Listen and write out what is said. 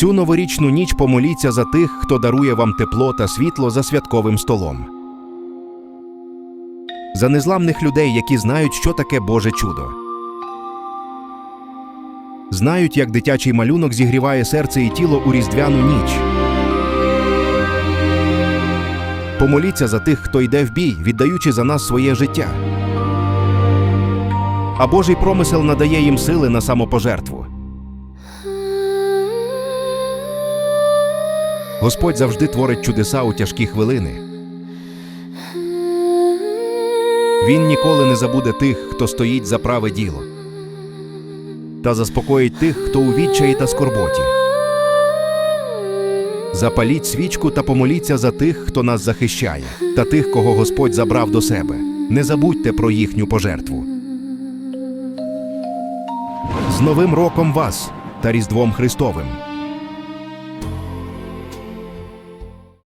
Цю новорічну ніч помоліться за тих, хто дарує вам тепло та світло за святковим столом. За незламних людей, які знають, що таке Боже чудо. Знають, як дитячий малюнок зігріває серце і тіло у різдвяну ніч. Помоліться за тих, хто йде в бій, віддаючи за нас своє життя. А Божий промисел надає їм сили на самопожертву. Господь завжди творить чудеса у тяжкі хвилини. Він ніколи не забуде тих, хто стоїть за праве діло, та заспокоїть тих, хто у відчаї та скорботі. Запаліть свічку та помоліться за тих, хто нас захищає, та тих, кого Господь забрав до себе. Не забудьте про їхню пожертву. З Новим роком вас та Різдвом Христовим!